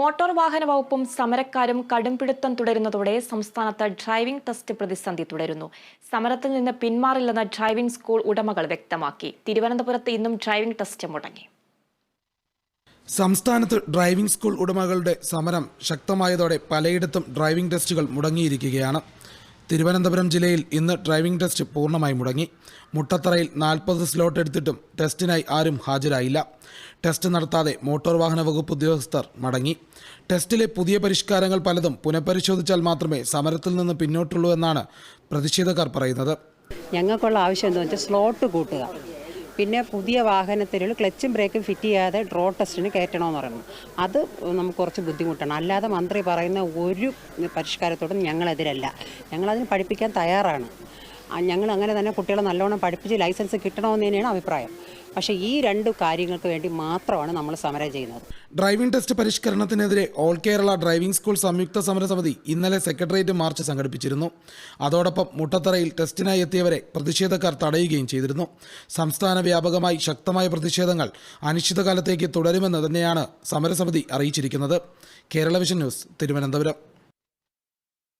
Motor വാഹന വകുപ്പും സമരക്കാരും കടുംപിടുത്തം തുടരുന്നതോടെ സംസ്ഥാനത്ത് ഡ്രൈവിംഗ് ടെസ്റ്റ് പ്രതിസന്ധി തുടരുന്നു. സമരത്തിൽ നിന്ന് പിന്മാറില്ലെന്ന് ഡ്രൈവിംഗ് സ്കൂൾ ഉടമകൾ വ്യക്തമാക്കി. തിരുവനന്തപുരത്ത് ഇന്നും ഡ്രൈവിംഗ് ടെസ്റ്റ് മുടങ്ങി. സംസ്ഥാനത്ത് ഡ്രൈവിംഗ് സ്കൂൾ ഉടമകളുടെ സമരം ശക്തമായതോടെ പലയിടത്തും ഡ്രൈവിംഗ് ടെസ്റ്റുകൾ മുടങ്ങിയിരിക്കുകയാണ്. തിരുവനന്തപുരം ജില്ലയിൽ ഇന്ന് ഡ്രൈവിംഗ് ടെസ്റ്റ് പൂർണമായി മുടങ്ങി. മുട്ടത്തറയിൽ നാൽപ്പത് സ്ലോട്ട് എടുത്തിട്ടും ടെസ്റ്റിനായി ആരും ഹാജരായില്ല. ടെസ്റ്റ് നടത്താതെ മോട്ടോർ വാഹന വകുപ്പ് ഉദ്യോഗസ്ഥർ മടങ്ങി. ടെസ്റ്റിലെ പുതിയ പരിഷ്കാരങ്ങൾ പലതും പുനഃപരിശോധിച്ചാൽ മാത്രമേ സമരത്തിൽ നിന്ന് പിന്നോട്ടുള്ളൂ എന്നാണ് പ്രതിഷേധക്കാർ പറയുന്നത്. ഞങ്ങൾക്കുള്ള ആവശ്യം എന്താണെന്ന് വെച്ചാൽ സ്ലോട്ട് കൂട്ടുക. പിന്നെ പുതിയ വാഹനത്തിൽ ക്ലച്ചും ബ്രേക്കും ഫിറ്റ് ചെയ്യാതെ ഡ്രോ ടെസ്റ്റിന് കയറ്റണമെന്ന് പറയുന്നു. അത് നമുക്ക് കുറച്ച് ബുദ്ധിമുട്ടാണ്. അല്ലാതെ മന്ത്രി പറയുന്ന ഒരു പരിഷ്കാരത്തോടും ഞങ്ങളെതിരല്ല. ഞങ്ങളതിന് പഠിപ്പിക്കാൻ തയ്യാറാണ്. ഞങ്ങൾ അങ്ങനെ തന്നെ കുട്ടികളെ നല്ലോണം പഠിപ്പിച്ച് ലൈസൻസ് കിട്ടണമെന്ന് തന്നെയാണ് അഭിപ്രായം. പക്ഷേ ഈ രണ്ട് കാര്യങ്ങൾക്ക് വേണ്ടി മാത്രമാണ് നമ്മൾ സമരം ചെയ്യുന്നത്. ഡ്രൈവിംഗ് ടെസ്റ്റ് പരിഷ്കരണത്തിനെതിരെ ഓൾ കേരള ഡ്രൈവിംഗ് സ്കൂൾ സംയുക്ത സമരസമിതി ഇന്നലെ സെക്രട്ടേറിയറ്റ് മാർച്ച് സംഘടിപ്പിച്ചിരുന്നു. അതോടൊപ്പം മുട്ടത്തറയിൽ ടെസ്റ്റിനായി എത്തിയവരെ പ്രതിഷേധക്കാർ തടയുകയും ചെയ്തിരുന്നു. സംസ്ഥാന വ്യാപകമായി ശക്തമായ പ്രതിഷേധങ്ങൾ അനിശ്ചിതകാലത്തേക്ക് തുടരുമെന്ന് തന്നെയാണ് സമരസമിതി അറിയിച്ചിരിക്കുന്നത്. Kerala vision news Thiruvananthapuram.